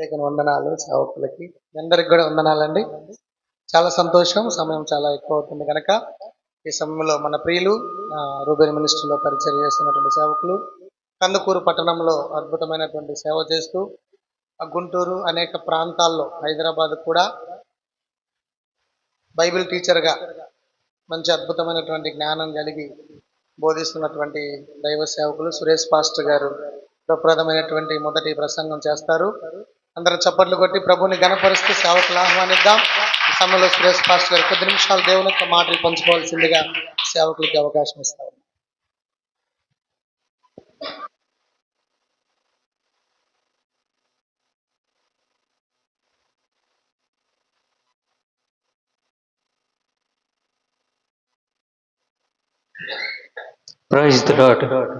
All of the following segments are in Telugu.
ప్రత్యేక వందనాలు సేవకులకి. అందరికి కూడా వందనాలండి. చాలా సంతోషం. సమయం చాలా ఎక్కువ అవుతుంది కనుక ఈ సమయంలో మన ప్రియులు ఆ, రూబెన్ మినిస్ట్రీలో పరిచయం చేస్తున్నటువంటి సేవకులు కందుకూరు పట్టణంలో అద్భుతమైనటువంటి సేవ చేస్తూ ఆ గుంటూరు అనేక ప్రాంతాల్లో హైదరాబాద్ కూడా బైబిల్ టీచర్గా మంచి అద్భుతమైనటువంటి జ్ఞానం కలిగి బోధిస్తున్నటువంటి దైవ సేవకులు సురేష్ పాస్టర్ గారు. ప్రప్రదమైనటువంటి మొదటి ప్రసంగం చేస్తారు. అందరూ చప్పట్లు కొట్టి ప్రభుని గణపరుస్తూ సేవకులు ఆహ్వానిద్దాం. సమయంలో సురేష్ పాస్టర్ గారు కొద్ది నిమిషాలు దేవుని యొక్క మాటలు పంచుకోవాల్సిందిగా సేవకులకి అవకాశం ఇస్తారు Praise డాట్ డాట్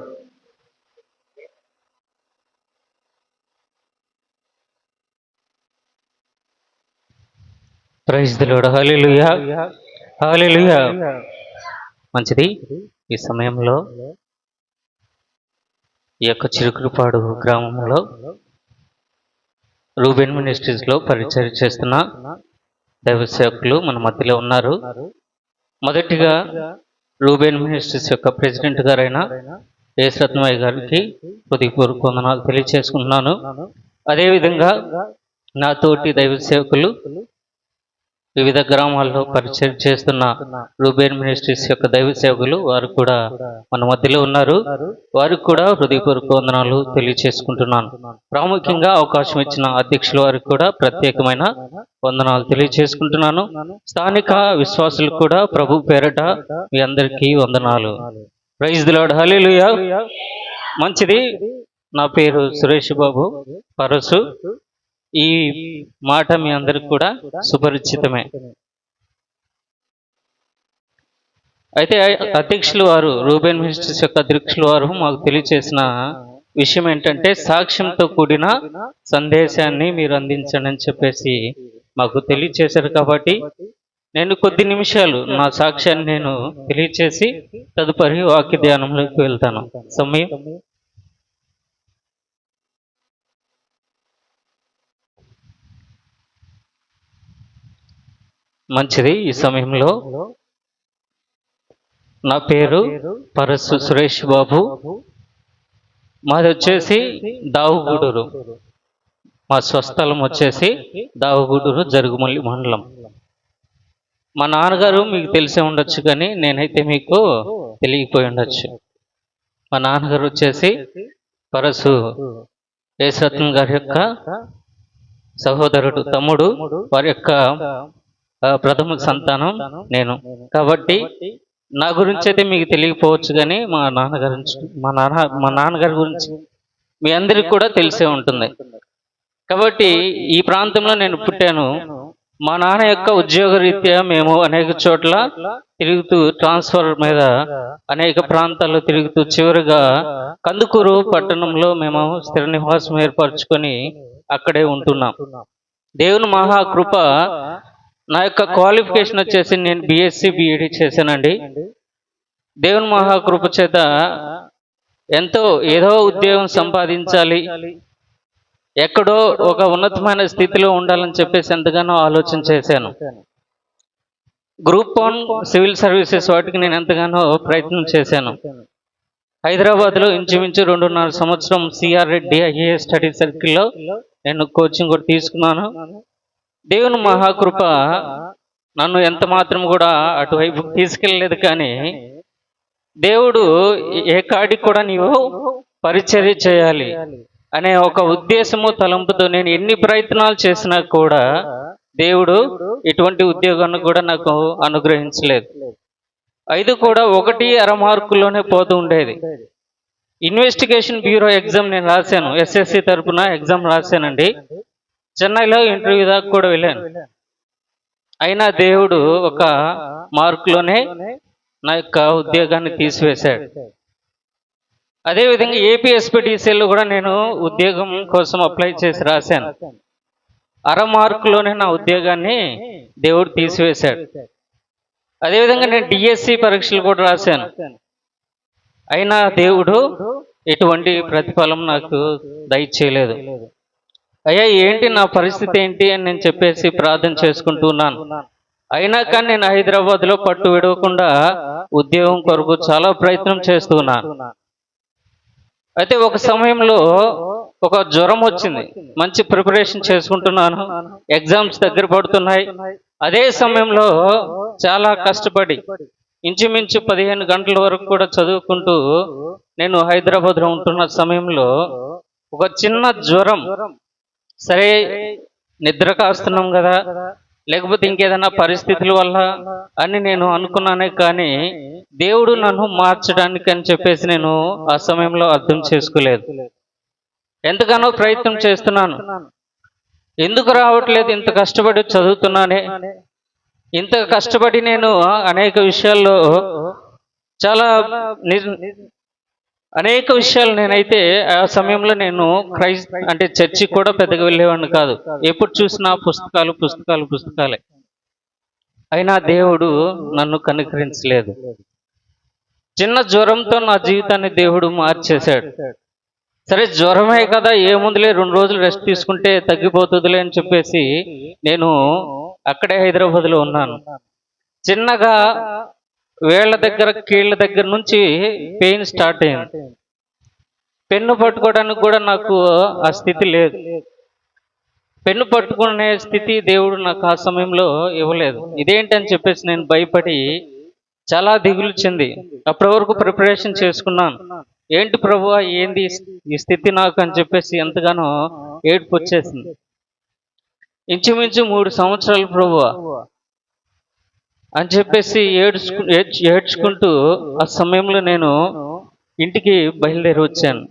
ప్రైజ్ మంచిది. ఈ సమయంలో ఈ యొక్క చిరుకురుపాడు గ్రామంలో రూబెన్ మినిస్ట్రీస్లో పరిచయం చేస్తున్న దైవ సేవకులు మన మధ్యలో ఉన్నారు. మొదటిగా రూబెన్ మినిస్ట్రీస్ యొక్క ప్రెసిడెంట్ గారైన రత్నమయ్య గారికి హృదయపూర్వక వందనాలు తెలియచేసుకుంటున్నాను అదేవిధంగా నా తోటి దైవ సేవకులు వివిధ గ్రామాల్లో పరిచయం చేస్తున్న రూబేన్ మినిస్ట్రీస్ యొక్క దైవ సేవకులు వారు కూడా మన మధ్యలో ఉన్నారు. వారికి కూడా హృదయపూర్వక వందనాలు తెలియచేసుకుంటున్నాను. ప్రాముఖ్యంగా అవకాశం ఇచ్చిన అధ్యక్షుల వారికి కూడా ప్రత్యేకమైన వందనాలు తెలియచేసుకుంటున్నాను. స్థానిక విశ్వాసులు కూడా ప్రభు పేరట మీ అందరికీ వందనాలు. ప్రైజ్ దిలాడ్ హల్లెలూయా మంచిది. నా పేరు సురేష్ బాబు. పరసు. ఈ మాట మీ అందరికి కూడా సుపరిచితమే. అయితే అధ్యక్షులు వారు రూబెన్ మినిస్టర్స్ యొక్క అధ్యక్షులు వారు మాకు తెలియచేసిన విషయం ఏంటంటే సాక్ష్యంతో కూడిన సందేశాన్ని మీరు అందించండి అని చెప్పేసి మాకు తెలియచేశారు కాబట్టి నేను కొద్ది నిమిషాలు నా సాక్ష్యాన్ని నేను తెలియచేసి తదుపరి వాక్య ధ్యానంలోకి వెళ్తాను. సమయం? మంచిది. ఈ సమయంలో నా పేరు పరసు సురేష్ బాబు. మాది వచ్చేసి దావుగూడూరు. మా స్వస్థలం వచ్చేసి దావుగూడూరు జరుగుమల్లి మండలం. మా నాన్నగారు మీకు తెలిసే ఉండొచ్చు కానీ నేనైతే మీకు తెలియకపోయి ఉండొచ్చు. మా నాన్నగారు వచ్చేసి పరసు యేసరత్నం గారి యొక్క సహోదరుడు తమ్ముడు వారి యొక్క ప్రథమ సంతానం నేను. కాబట్టి నా గురించి అయితే మీకు తెలియకపోవచ్చు కానీ మా నాన్నగారి గురించి మా నాన్న మా నాన్నగారి గురించి మీ అందరికి కూడా తెలిసే ఉంటుంది. కాబట్టి ఈ ప్రాంతంలో నేను పుట్టాను. మా నాన్న యొక్క ఉద్యోగ రీత్యా మేము అనేక చోట్ల తిరుగుతూ ట్రాన్స్ఫర్ మీద అనేక ప్రాంతాల్లో తిరుగుతూ చివరిగా కందుకూరు పట్టణంలో మేము స్థిర నివాసం ఏర్పరచుకొని అక్కడే ఉంటున్నాం. దేవుని మహాకృప నా యొక్క క్వాలిఫికేషన్ వచ్చేసి నేను బిఎస్సి బిఈడి చేశానండి. దేవుని మహాకృప చేత ఎంతో ఏదో ఉద్యోగం సంపాదించాలి. ఎక్కడో ఒక ఉన్నతమైన స్థితిలో ఉండాలని చెప్పేసి ఎంతగానో ఆలోచన చేశాను. గ్రూప్ వన్ సివిల్ సర్వీసెస్ వాటికి నేను ఎంతగానో ప్రయత్నం చేశాను. హైదరాబాద్లో ఇంచుమించు రెండున్నర సంవత్సరం సిఆర్ రెడ్డి ఐఏఎస్ స్టడీ సర్కిల్లో నేను కోచింగ్ కూడా తీసుకున్నాను. దేవుని మహాకృప నన్ను ఎంత మాత్రం కూడా అటువైపు తీసుకెళ్ళలేదు కానీ దేవుడు ఏ కాడికి కూడా నీవు పరిచర్య చేయాలి అనే ఒక ఉద్దేశము తలంపుతో నేను ఎన్ని ప్రయత్నాలు చేసినా కూడా దేవుడు ఇటువంటి ఉద్యోగాన్ని కూడా నాకు అనుగ్రహించలేదు. ఐదు కూడా ఒకటి అర మార్కుల్లోనే పోతూ ఉండేది. ఇన్వెస్టిగేషన్ బ్యూరో ఎగ్జామ్ నేను రాశాను. ఎస్ఎస్సి తరపున ఎగ్జామ్ రాశానండి. చెన్నైలో ఇంటర్వ్యూ దాకా కూడా వెళ్ళాను. అయినా దేవుడు ఒక మార్కులోనే నా యొక్క ఉద్యోగాన్ని తీసివేశాడు. అదేవిధంగా ఏపీఎస్పీటీసీలో కూడా నేను ఉద్యోగం కోసం అప్లై చేసి రాశాను. అర మార్కులోనే నా ఉద్యోగాన్ని దేవుడు తీసివేశాడు. అదేవిధంగా నేను డిఎస్సి పరీక్షలు కూడా రాశాను. అయినా దేవుడు ఎటువంటి ప్రతిఫలం నాకు దయచేయలేదు. అయ్యా ఏంటి నా పరిస్థితి ఏంటి అని నేను చెప్పేసి ప్రార్థన చేసుకుంటున్నాను అయినా కానీ నేను హైదరాబాద్లో పట్టు విడవకుండా ఉద్యోగం కొరకు చాలా ప్రయత్నం చేస్తున్నాను అయితే ఒక సమయంలో ఒక జ్వరం వచ్చింది. మంచి ప్రిపరేషన్ చేసుకుంటున్నాను. ఎగ్జామ్స్ దగ్గర పడుతున్నాయి. అదే సమయంలో చాలా కష్టపడి ఇంచుమించు పదిహేను గంటల వరకు కూడా చదువుకుంటూ నేను హైదరాబాద్లో ఉంటున్న సమయంలో ఒక చిన్న జ్వరం సరే నిద్ర కాస్తున్నాం కదా. లేకపోతే ఇంకేదైనా పరిస్థితుల వల్ల అని నేను అనుకున్నానే కానీ దేవుడు నన్ను మార్చడానికి అని చెప్పేసి నేను ఆ సమయంలో అర్థం చేసుకోలేదు. ఎంతగానో ప్రయత్నం చేస్తున్నాను. ఎందుకు రావట్లేదు? ఇంత కష్టపడి చదువుతున్నానే. ఇంత కష్టపడి నేను అనేక విషయాల్లో చాలా ని- అనేక విషయాలు నేనైతే ఆ సమయంలో నేను క్రైస్ అంటే చర్చి కూడా పెద్దగా వెళ్ళేవాడిని కాదు. ఎప్పుడు చూసినా పుస్తకాలు పుస్తకాలు పుస్తకాలే. అయినా దేవుడు నన్ను కనుకరించలేదు. చిన్న జ్వరంతో నా జీవితాన్ని దేవుడు మార్చేశాడు. సరే జ్వరమే కదా ఏముందిలే రెండు రోజులు రెస్ట్ తీసుకుంటే తగ్గిపోతుందిలే అని చెప్పేసి నేను అక్కడే హైదరాబాద్లో ఉన్నాను. చిన్నగా వేళ్ళ దగ్గర కీళ్ళ దగ్గర నుంచి పెయిన్ స్టార్ట్ అయింది. పెన్ను పట్టుకోవడానికి కూడా నాకు ఆ స్థితి లేదు. పెన్ను పట్టుకునే స్థితి దేవుడు నాకు ఆ సమయంలో ఇవ్వలేదు. ఇదేంటని చెప్పేసి నేను భయపడి చాలా దిగులు చెంది అప్పటి వరకు ప్రిపరేషన్ చేసుకున్నాను. ఏంటి ప్రభు ఏంది ఈ స్థితి నాకు అని చెప్పేసి ఎంతగానో ఏడుపు వచ్చేసింది. ఇంచుమించు మూడు సంవత్సరాలు ప్రభు అని చెప్పేసి ఏడ్చుకు ఏడ్చుకుంటూ ఆ సమయంలో నేను ఇంటికి బయలుదేరి వచ్చాను.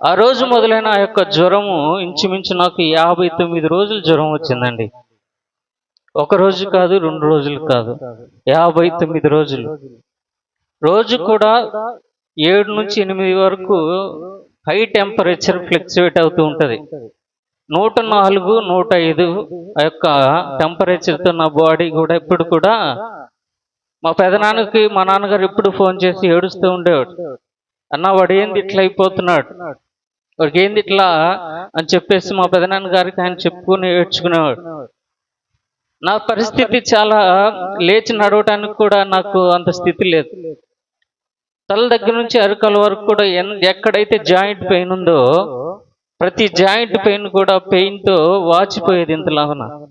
ఆ రోజు మొదలైన ఆ యొక్క జ్వరము ఇంచుమించు నాకు యాభై తొమ్మిది రోజులు జ్వరం వచ్చిందండి. ఒక రోజు కాదు రెండు రోజులు కాదు. యాభై తొమ్మిది రోజులు. రోజు కూడా ఏడు నుంచి ఎనిమిది వరకు హై టెంపరేచర్ ఫ్లక్చువేట్ అవుతూ ఉంటుంది. నూట నాలుగు నూట ఐదు ఆ యొక్క టెంపరేచర్తో నా బాడీ కూడా ఇప్పుడు కూడా మా పెదనాన్నకి మా నాన్నగారు ఎప్పుడు ఫోన్ చేసి ఏడుస్తూ ఉండేవాడు అన్న వాడు ఏంది ఇట్లా అయిపోతున్నాడు? వాడికి ఏంది ఇట్లా? అని చెప్పేసి మా పెదనాన్న గారికి ఆయన చెప్పుకుని ఏడ్చుకునేవాడు నా పరిస్థితి చాలా లేచి నడవటానికి కూడా నాకు అంత స్థితి లేదు. తల దగ్గర నుంచి అరకల వరకు కూడా ఎక్కడైతే జాయింట్ పెయిన్ ఉందో ప్రతి జాయింట్ పెయిన్ కూడా పెయిన్తో వాచిపోయేది ఇంతలాగా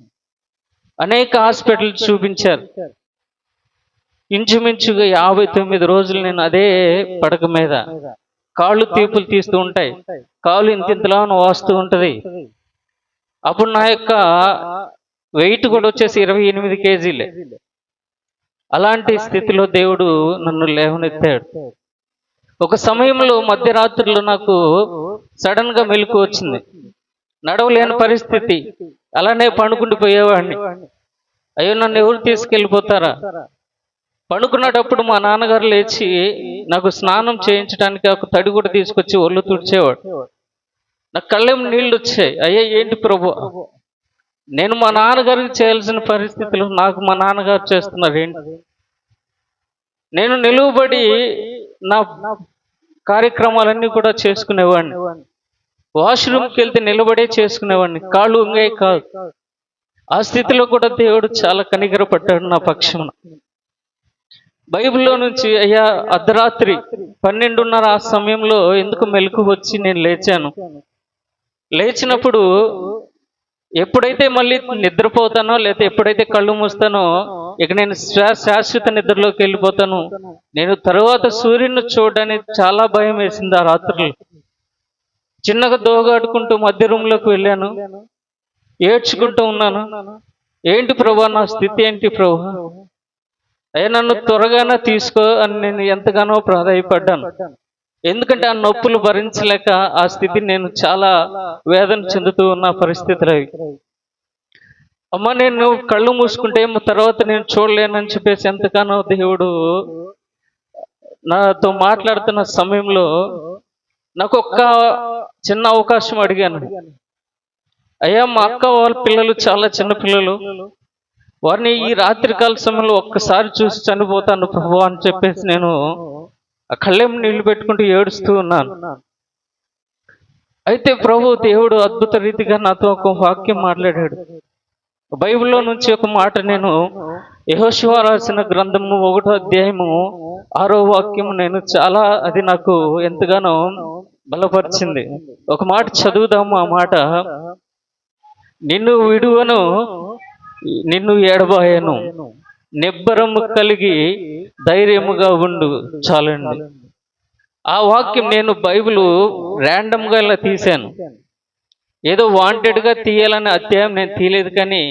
అనేక హాస్పిటల్ చూపించారు. ఇంచుమించుగా యాభై తొమ్మిది రోజులు నేను అదే పడక మీద కాళ్ళు తీపులు తీస్తూ ఉంటాయి. కాళ్ళు ఇంత ఇంతలా వాస్తూ ఉంటుంది. అప్పుడు నా యొక్క వెయిట్ కూడా వచ్చేసి ఇరవై ఎనిమిది కేజీలే. అలాంటి స్థితిలో దేవుడు నన్ను లేవనెత్తాడు. ఒక సమయంలో మధ్యరాత్రిలో నాకు సడన్గా మెలకు వచ్చింది. నడవలేని పరిస్థితి. అలానే పండుకుండిపోయేవాడిని అయ్యో నన్ను ఎవరు తీసుకెళ్ళిపోతారా? పడుకున్నటప్పుడు మా నాన్నగారు లేచి నాకు స్నానం చేయించడానికి ఒక తడి కూడా తీసుకొచ్చి ఒళ్ళు తుడిచేవాడు. నాకు కళ్ళేం నీళ్ళు వచ్చాయి. అయ్యా ఏంటి ప్రభు? నేను మా నాన్నగారికి చేయాల్సిన పరిస్థితులు నాకు మా నాన్నగారు చేస్తున్నారు ఏంటి? నేను నిలువబడి నా కార్యక్రమాలన్నీ కూడా చేసుకునేవాడిని. వాష్రూమ్కి వెళ్తే నిలబడే చేసుకునేవాడిని. కాళ్ళు ఉంగే కాదు. ఆ స్థితిలో కూడా దేవుడు చాలా కనికర పడ్డాడు నా పక్షం బైబిల్లో నుంచి అయ్యా అర్ధరాత్రి పన్నెండున్నర ఆ సమయంలో ఎందుకు మెలకు వచ్చి నేను లేచాను? లేచినప్పుడు ఎప్పుడైతే మళ్ళీ నిద్రపోతానో లేకపోతే ఎప్పుడైతే కళ్ళు మూస్తానో ఇక నేను శాశ్వత నిద్రలోకి వెళ్ళిపోతాను. నేను తరువాత సూర్యుని చూడడానికి చాలా భయం వేసింది ఆ రాత్రులు. చిన్నగా దోగాడుకుంటూ మధ్య రూమ్లోకి వెళ్ళాను. ఏడ్చుకుంటూ ఉన్నాను. ఏంటి ప్రభా నా స్థితి ఏంటి ప్రభా? అయ్యా నన్ను త్వరగానే తీసుకో అని నేను ఎంతగానో ప్రాధాయపడ్డాను. ఎందుకంటే ఆ నొప్పులు భరించలేక ఆ స్థితి నేను చాలా వేదన చెందుతూ ఉన్న పరిస్థితులు అవి అమ్మ నేను కళ్ళు మూసుకుంటే తర్వాత నేను చూడలేనని చెప్పేసి ఎంతగానో దేవుడు నాతో మాట్లాడుతున్న సమయంలో నాకు ఒక్క చిన్న అవకాశం అడిగాను. అయ్యా మా అక్క వాళ్ళ పిల్లలు చాలా చిన్న పిల్లలు. వారిని ఈ రాత్రికాల సమయంలో ఒక్కసారి చూసి చనిపోతాను ప్రభు అని చెప్పేసి నేను ఆ కళ్ళెం నీళ్ళు పెట్టుకుంటూ ఏడుస్తూ ఉన్నాను. అయితే ప్రభు దేవుడు అద్భుత రీతిగా నాతో ఒక వాక్యం మాట్లాడాడు. బైబిల్లో నుంచి ఒక మాట నేను యహోశివ రాసిన గ్రంథము ఒకటో అధ్యాయము ఆరో వాక్యము నేను చాలా అది నాకు ఎంతగానో బలపరిచింది. ఒక మాట చదువుదాము ఆ మాట. నిన్ను విడువను నిన్ను ఏడబోయాను. నిబ్బరము కలిగి ధైర్యముగా ఉండు చాలండి. ఆ వాక్యం నేను బైబిల్ ర్యాండమ్గా ఇలా తీశాను. ఏదో వాంటెడ్గా తీయాలని తీయాలనే అధ్యాయం నేను తీయలేదు కానీ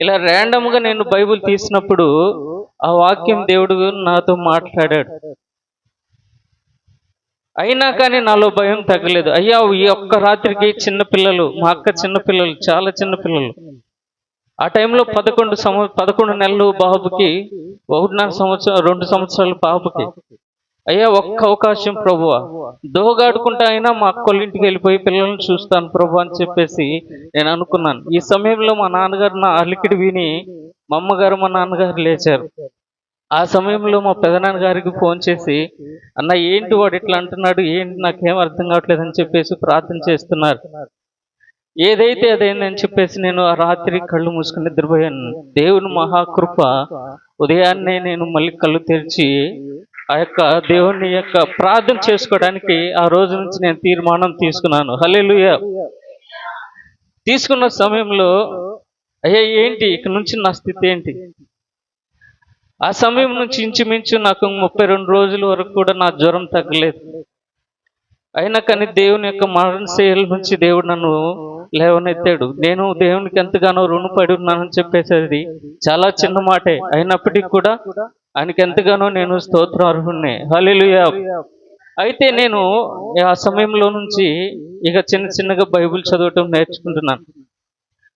ఇలా ర్యాండమ్గా నేను బైబిల్ తీసినప్పుడు ఆ వాక్యం దేవుడు నాతో మాట్లాడాడు. అయినా కానీ నాలో భయం తగ్గలేదు. అయ్యా ఈ ఒక్క రాత్రికి చిన్న పిల్లలు మా అక్క చిన్న పిల్లలు చాలా చిన్న పిల్లలు. ఆ టైంలో పదకొండు సంవ పదకొండు నెలలు బాబుకి ఒకటిన్నర సంవత్సరం రెండు సంవత్సరాలు బాబుకి. అయ్యా ఒక్క అవకాశం ప్రభు దోగాడుకుంటా అయినా మా అక్కోళ్ళ ఇంటికి వెళ్ళిపోయి పిల్లల్ని చూస్తాను ప్రభు అని చెప్పేసి నేను అనుకున్నాను. ఈ సమయంలో మా నాన్నగారు నా అలికిడి విని మా అమ్మగారు మా నాన్నగారు లేచారు. ఆ సమయంలో మా పెదనాన్న గారికి ఫోన్ చేసి అన్న ఏంటి వాడు ఇట్లా అంటున్నాడు? ఏంటి? నాకేం అర్థం కావట్లేదు అని చెప్పేసి ప్రార్థన చేస్తున్నారు. ఏదైతే అదైందని చెప్పేసి నేను ఆ రాత్రి కళ్ళు మూసుకుని నిద్రపోయాను. దేవుని మహాకృప ఉదయాన్నే నేను మళ్ళీ కళ్ళు తెరిచి ఆ యొక్క దేవుని యొక్క ప్రార్థన చేసుకోవడానికి ఆ రోజు నుంచి నేను తీర్మానం తీసుకున్నాను. హల్లెలూయా. తీసుకున్న సమయంలో అయ్యా ఏంటి? ఇక నుంచి నా స్థితి ఏంటి? ఆ సమయం నుంచి ఇంచుమించు నాకు ముప్పై రెండు రోజుల వరకు కూడా నా జ్వరం తగ్గలేదు. అయినా కానీ దేవుని యొక్క మరణశైలి నుంచి దేవుడు నన్ను లేవనెత్తాడు. నేను దేవునికి ఎంతగానో రుణపడి ఉన్నానని చెప్పేసేది చాలా చిన్న మాటే. అయినప్పటికీ కూడా ఆయనకి ఎంతగానో నేను స్తోత్రం అర్హుణ్ణి హల్లెలూయా. అయితే నేను ఆ సమయంలో నుంచి ఇక చిన్న చిన్నగా బైబిల్ చదవటం నేర్చుకుంటున్నాను.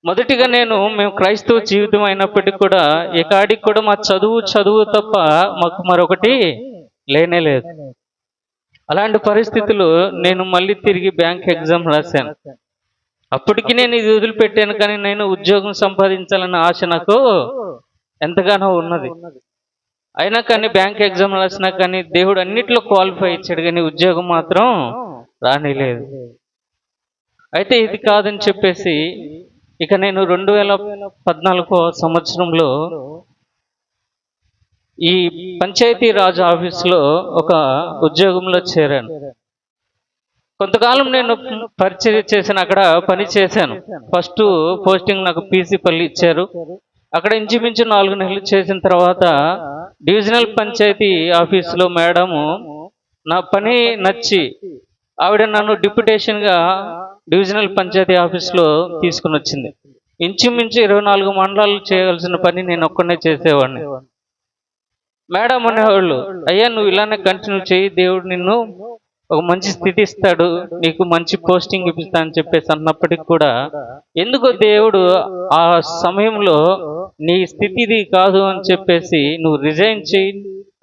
మొదటిగా నేను మేము క్రైస్తవ జీవితం అయినప్పటికీ కూడా ఇకాడికి కూడా మా చదువు చదువు తప్ప మాకు మరొకటి లేనే లేదు. అలాంటి పరిస్థితులు నేను మళ్ళీ తిరిగి బ్యాంక్ ఎగ్జామ్ రాశాను. అప్పటికి నేను ఇది వదిలిపెట్టాను కానీ నేను ఉద్యోగం సంపాదించాలన్న ఆశ నాకు ఎంతగానో ఉన్నది. అయినా కానీ బ్యాంక్ ఎగ్జామ్ రాసినా కానీ దేవుడు అన్నిట్లో క్వాలిఫై ఇచ్చాడు కానీ ఉద్యోగం మాత్రం రానిలేదు. అయితే ఇది కాదని చెప్పేసి ఇక నేను రెండు వేల పద్నాలుగో సంవత్సరంలో ఈ పంచాయతీ రాజ్ ఆఫీస్లో ఒక ఉద్యోగంలో చేరాను. కొంతకాలం నేను పరిచయం చేసిన అక్కడ పని చేశాను. ఫస్ట్ పోస్టింగ్ నాకు పీసీ పల్లి ఇచ్చారు. అక్కడ ఇంచుమించు నాలుగు నెలలు చేసిన తర్వాత డివిజనల్ పంచాయతీ ఆఫీసులో మేడము నా పని నచ్చి ఆవిడ నన్ను డిప్యుటేషన్గా డివిజనల్ పంచాయతీ ఆఫీస్లో తీసుకుని వచ్చింది ఇంచుమించు ఇరవై నాలుగు మండలాలు చేయవలసిన పని నేను ఒక్కనే చేసేవాడిని. మేడం అనేవాళ్ళు అయ్యా నువ్వు ఇలానే కంటిన్యూ చేయి దేవుడు నిన్ను ఒక మంచి స్థితి ఇస్తాడు నీకు మంచి పోస్టింగ్ ఇప్పిస్తా అని చెప్పేసి అన్నప్పటికి కూడా ఎందుకో దేవుడు ఆ సమయంలో నీ స్థితి ఇది కాదు అని చెప్పేసి నువ్వు రిజైన్ చేయి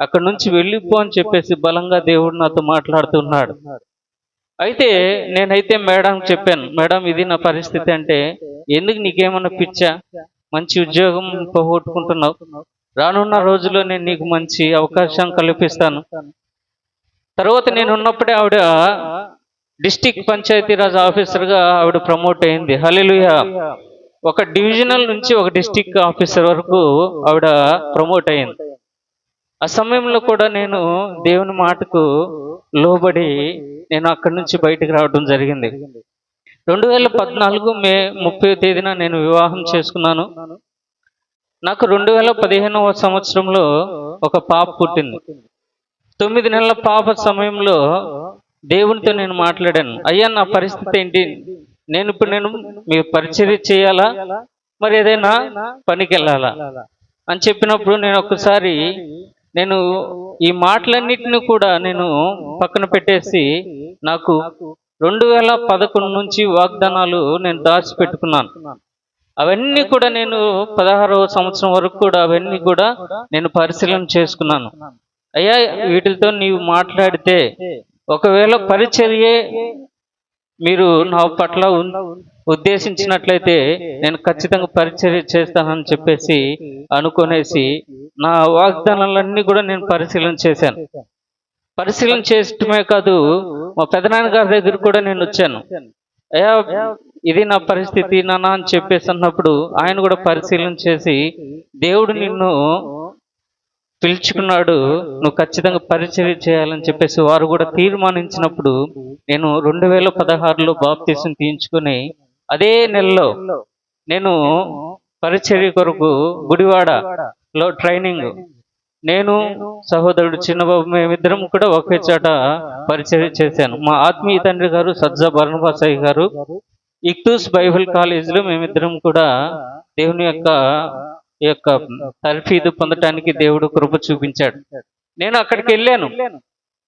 అక్కడ నుంచి వెళ్ళిపో అని చెప్పేసి బలంగా దేవుడు నాతో మాట్లాడుతున్నాడు. అయితే నేనైతే మేడం చెప్పాను మేడం ఇది నా పరిస్థితి అంటే ఎందుకు నీకేమన్నా పిచ్చా? మంచి ఉద్యోగం పోగొట్టుకుంటున్నావు రానున్న రోజుల్లో నేను నీకు మంచి అవకాశం కల్పిస్తాను. తర్వాత నేను ఉన్నప్పుడే ఆవిడ డిస్టిక్ పంచాయతీరాజ్ ఆఫీసర్గా ఆవిడ ప్రమోట్ అయింది. హలిలుయ ఒక డివిజనల్ నుంచి ఒక డిస్టిక్ ఆఫీసర్ వరకు ఆవిడ ప్రమోట్ అయింది. ఆ సమయంలో కూడా నేను దేవుని మాటకు లోబడి నేను అక్కడి నుంచి బయటకు రావడం జరిగింది. రెండు వేల పద్నాలుగు మే ముప్పై తేదీన నేను వివాహం చేసుకున్నాను. నాకు రెండు వేల పదిహేనవ సంవత్సరంలో ఒక పాప పుట్టింది. తొమ్మిది నెలల పాప సమయంలో దేవునితో నేను మాట్లాడాను. అయ్యా నా పరిస్థితి ఏంటి? నేను ఇప్పుడు నేను మీ పరిచర్య చేయాలా? మరి ఏదైనా పనికి వెళ్ళాలా? అని చెప్పినప్పుడు నేను ఒక్కసారి నేను ఈ మాటలన్నిటిని కూడా నేను పక్కన పెట్టేసి నాకు రెండు వేల పదకొండు నుంచి వాగ్దానాలు నేను దాచిపెట్టుకున్నాను. అవన్నీ కూడా నేను పదహారవ సంవత్సరం వరకు కూడా అవన్నీ కూడా నేను పరిశీలన చేసుకున్నాను. అయ్యా వీటితో నీవు మాట్లాడితే ఒకవేళ పరిచర్యే మీరు నా పట్ల ఉద్దేశించినట్లయితే నేను ఖచ్చితంగా పరిచర్య చేస్తానని చెప్పేసి అనుకునేసి నా వాగ్దానాలన్నీ కూడా నేను పరిశీలన చేశాను. పరిశీలన చేయటమే కాదు మా పెదనాన్న గారి దగ్గర కూడా నేను వచ్చాను. అయ్యా ఇది నా పరిస్థితి నాన్న అని చెప్పేసి అన్నప్పుడు ఆయన కూడా పరిశీలన చేసి దేవుడు నిన్ను పిలుచుకున్నాడు నువ్వు ఖచ్చితంగా పరిచర్య చేయాలని చెప్పేసి వారు కూడా తీర్మానించినప్పుడు నేను రెండు వేల పదహారులో బాప్తీసం తీయించుకొని అదే నెలలో నేను పరిచర్య కొరకు గుడివాడలో ట్రైనింగ్ నేను సహోదరుడు చిన్నబాబు మేమిద్దరం కూడా ఒకే చోట పరిచర్య చేశాను. మా ఆత్మీయ తండ్రి గారు సజ్జా భరణబాసాయి గారు ఇక్తూస్ బైబిల్ కాలేజీలో మేమిద్దరం కూడా దేవుని యొక్క యొక్క తర్ఫీదు పొందటానికి దేవుడు కృప చూపించాడు. నేను అక్కడికి వెళ్ళాను.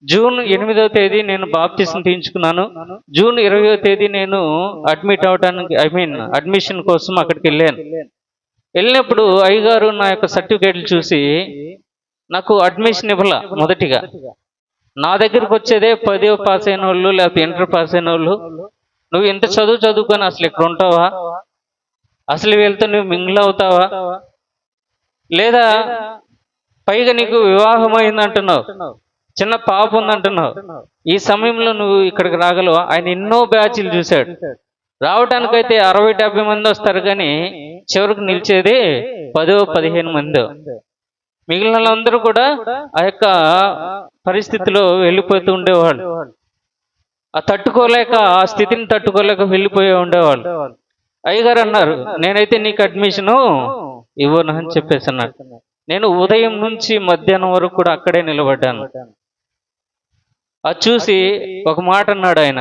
జూన్ ఎనిమిదవ తేదీ నేను బాప్తిసం తీయించుకున్నాను. జూన్ ఇరవయో తేదీ నేను అడ్మిట్ అవడానికి ఐ మీన్ అడ్మిషన్ కోసం అక్కడికి వెళ్ళాను. వెళ్ళినప్పుడు అయ్యగారు నా యొక్క సర్టిఫికేట్లు చూసి నాకు అడ్మిషన్ ఇవ్వాల మొదటిగా. నా దగ్గరికి వచ్చేదే పదో పాస్ అయిన వాళ్ళు లేకపోతే ఇంటర్ పాస్ అయిన వాళ్ళు. నువ్వు ఎంత చదువు చదువుకొని అసలు ఇక్కడ ఉంటావా? అసలు వీళ్ళతో నువ్వు మింగిల్ అవుతావా? లేదా పైగా నీకు వివాహం అయిందంటున్నావు. చిన్న పాప ఉందంటున్నావు. ఈ సమయంలో నువ్వు ఇక్కడికి రాగలవా? ఆయన ఎన్నో బ్యాచ్లు చూశాడు. రావటానికైతే అరవై డెబ్బై మంది వస్తారు కానీ చివరికి నిలిచేది పదో పదిహేను మంది. మిగిలిన వాళ్ళందరూ కూడా ఆ యొక్క పరిస్థితిలో వెళ్ళిపోతూ ఉండేవాళ్ళు. ఆ తట్టుకోలేక ఆ స్థితిని తట్టుకోలేక వెళ్ళిపోయి ఉండేవాళ్ళు. అయ్యగారు అన్నారు నేనైతే నీకు అడ్మిషను ఇవ్వను అని చెప్పేసి అన్నాడు నేను ఉదయం నుంచి మధ్యాహ్నం వరకు కూడా అక్కడే నిలబడ్డాను. అది చూసి ఒక మాట అన్నాడు ఆయన.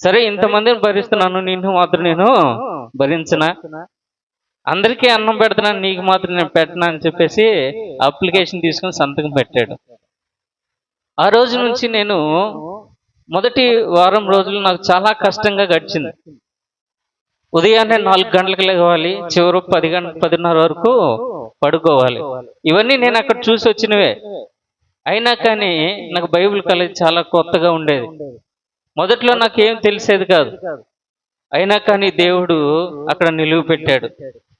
సరే ఇంతమందిని భరిస్తున్నాను నిన్ను మాత్రం నేను భరించనా? అందరికీ అన్నం పెడుతున్నాను నీకు మాత్రం నేను పెట్టనా అని చెప్పేసి అప్లికేషన్ తీసుకొని సంతకం పెట్టాడు. ఆ రోజు నుంచి నేను మొదటి వారం రోజులు నాకు చాలా కష్టంగా గడిచింది. ఉదయాన్నే నాలుగు గంటలకు లేవాలి చివరి పది గంట పదిన్నర వరకు పడుకోవాలి. ఇవన్నీ నేను అక్కడ చూసి వచ్చినవే. అయినా కానీ నాకు బైబిల్ కాలేజ్ చాలా కొత్తగా ఉండేది. మొదట్లో నాకేం తెలిసేది కాదు. అయినా కానీ దేవుడు అక్కడ నిలువ పెట్టాడు.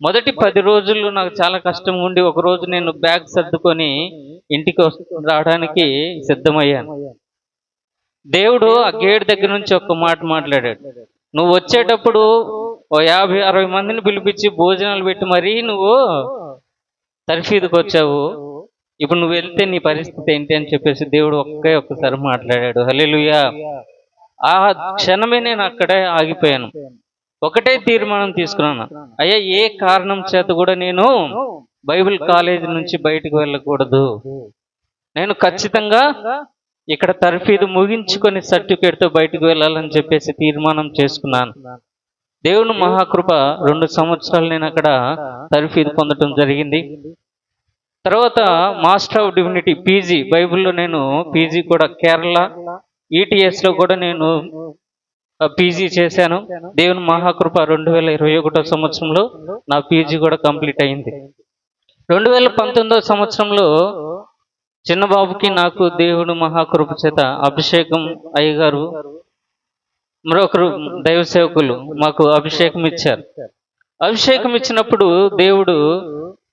మొదటి పది రోజులు నాకు చాలా కష్టం ఉండి ఒక రోజు నేను బ్యాగ్ సర్దుకొని ఇంటికి రావడానికి సిద్ధమయ్యాను. దేవుడు ఆ గేట్ దగ్గర నుంచి ఒక మాట మాట్లాడాడు. నువ్వు వచ్చేటప్పుడు ఓ యాభై అరవై మందిని పిలిపించి భోజనాలు పెట్టి మరీ నువ్వు తర్ఫీదుకు వచ్చావు. ఇప్పుడు నువ్వు వెళ్తే నీ పరిస్థితి ఏంటి? అని చెప్పేసి దేవుడు ఒక్కే ఒక్కసారి మాట్లాడాడు. హల్లెలూయా. ఆ క్షణమే నేను అక్కడే ఆగిపోయాను. ఒకటే తీర్మానం తీసుకున్నాను. అయ్యా ఏ కారణం చేత కూడా నేను బైబిల్ కాలేజ్ నుంచి బయటకు వెళ్ళకూడదు. నేను ఖచ్చితంగా ఇక్కడ తర్ఫీదు ముగించుకొని certificate తో బయటకు వెళ్ళాలని చెప్పేసి తీర్మానం చేసుకున్నాను. దేవుని మహాకృప రెండు సంవత్సరాలు నేను అక్కడ తర్ఫీదు పొందడం జరిగింది. తర్వాత మాస్టర్ ఆఫ్ డివినిటీ పీజీ బైబిల్లో నేను పీజీ కూడా కేరళ ఈటీఎస్లో కూడా నేను పీజీ చేశాను. దేవుని మహాకృప రెండు వేల ఇరవై ఒకటో సంవత్సరంలో నా పీజీ కూడా కంప్లీట్ అయింది. రెండు వేల పంతొమ్మిదో సంవత్సరంలో చిన్నబాబుకి నాకు దేవుడు మహాకృప చేత అభిషేకం అయ్యగారు మరొకరు దైవ సేవకులు మాకు అభిషేకం ఇచ్చారు. అభిషేకం ఇచ్చినప్పుడు దేవుడు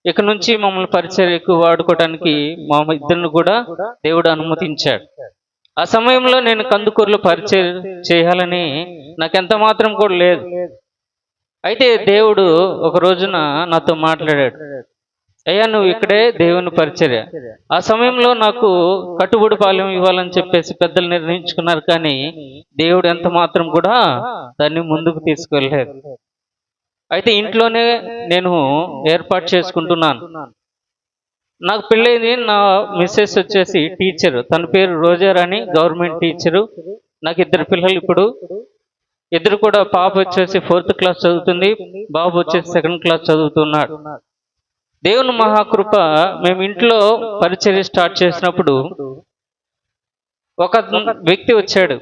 ఇక నుంచి మమ్మల్ని పరిచర్యకు వాడుకోవడానికి మా ఇద్దరిని కూడా దేవుడు అనుమతించాడు. ఆ సమయంలో నేను కందుకూరులో పరిచయం చేయాలని నాకు ఎంత మాత్రం కూడా లేదు. అయితే దేవుడు ఒక రోజున నాతో మాట్లాడాడు. అయ్యా నువ్వు ఇక్కడే దేవుని పరిచర్య. ఆ సమయంలో నాకు కట్టుబడి పాలెం ఇవ్వాలని చెప్పేసి పెద్దలు నిర్ణయించుకున్నారు కానీ దేవుడు ఎంత మాత్రం కూడా దాన్ని ముందుకు తీసుకెళ్ళలేదు. అయితే ఇంట్లోనే నేను ఏర్పాటు చేసుకుంటున్నాను. నాకు పెళ్ళైంది నా మిస్సెస్ వచ్చేసి టీచర్ తన పేరు రోజారాణి గవర్నమెంట్ టీచరు నాకు ఇద్దరు పిల్లలు ఇప్పుడు. ఇద్దరు కూడా పాప వచ్చేసి ఫోర్త్ క్లాస్ చదువుతుంది. బాబు వచ్చేసి సెకండ్ క్లాస్ చదువుతున్నాడు. దేవుని మహాకృప మేము ఇంట్లో పరిచర్య స్టార్ట్ చేసినప్పుడు ఒక వ్యక్తి వచ్చాడు.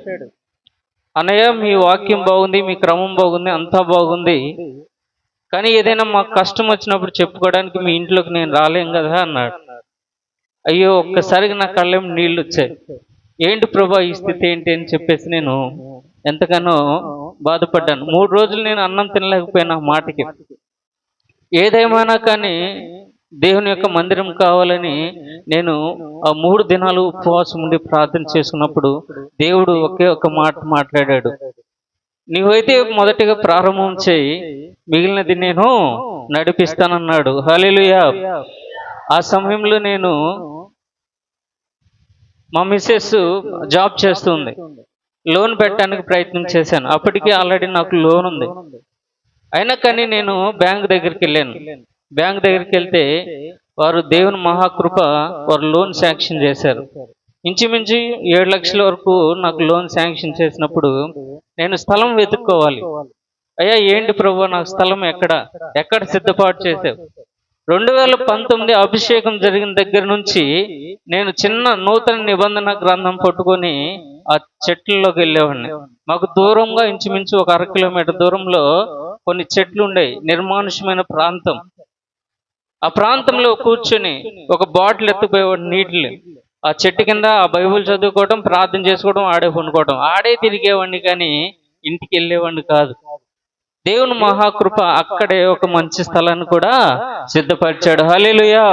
అన్నయ్య మీ వాక్యం బాగుంది మీ క్రమం బాగుంది అంతా బాగుంది. కానీ ఏదైనా మాకు కష్టం వచ్చినప్పుడు చెప్పుకోవడానికి మీ ఇంట్లోకి నేను రాలేం కదా అన్నాడు. అయ్యో ఒక్కసారిగా నా కళ్ళేం నీళ్ళు వచ్చాయి. ఏంటి ప్రభా ఈ స్థితి ఏంటి అని చెప్పేసి నేను ఎంతగానో బాధపడ్డాను. మూడు రోజులు నేను అన్నం తినలేకపోయినా మాటకి. ఏదేమైనా కానీ దేవుని యొక్క మందిరం కావాలని నేను ఆ మూడు దినాలు ఉపవాసం ఉండి ప్రార్థన చేసుకున్నప్పుడు దేవుడు ఒకే ఒక మాట మాట్లాడాడు. నువ్వైతే మొదటిగా ప్రారంభం చేయి. మిగిలినది నేను నడిపిస్తానన్నాడు. హల్లెలూయా. ఆ సమయంలో నేను మా మిస్సెస్ జాబ్ చేస్తుంది. లోన్ పెట్టడానికి ప్రయత్నం చేశాను. అప్పటికి ఆల్రెడీ నాకు లోన్ ఉంది. అయినా కానీ నేను బ్యాంక్ దగ్గరికి వెళ్ళాను. బ్యాంక్ దగ్గరికి వెళ్తే వారు దేవుని మహాకృప వారు లోన్ శాంక్షన్ చేశారు. ఇంచుమించు ఏడు లక్షల వరకు నాకు లోన్ శాంక్షన్ చేసినప్పుడు నేను స్థలం వెతుక్కోవాలి. అయ్యా ఏంటి ప్రభు నాకు స్థలం ఎక్కడ? ఎక్కడ సిద్ధపాటు చేసావు రెండు వేల పంతొమ్మిది అభిషేకం జరిగిన దగ్గర నుంచి నేను చిన్న నూతన నిబంధన గ్రంథం పట్టుకొని ఆ చెట్లలోకి వెళ్ళేవాడిని. మాకు దూరంగా ఇంచుమించు ఒక అర కిలోమీటర్ దూరంలో కొన్ని చెట్లు ఉండేవి నిర్మానుష్యమైన ప్రాంతం. ఆ ప్రాంతంలో కూర్చొని ఒక బాటిల్ ఎత్తుకుపోయేవాడు నీటిని. ఆ చెట్టు కింద ఆ బైబుల్ చదువుకోవడం ప్రార్థన చేసుకోవడం ఆడే పండుకోవడం ఆడే తిరిగేవాడిని కానీ ఇంటికి వెళ్ళేవాడిని కాదు. దేవుని మహాకృప అక్కడే ఒక మంచి స్థలాన్ని కూడా సిద్ధపరిచాడు. హల్లెలూయా.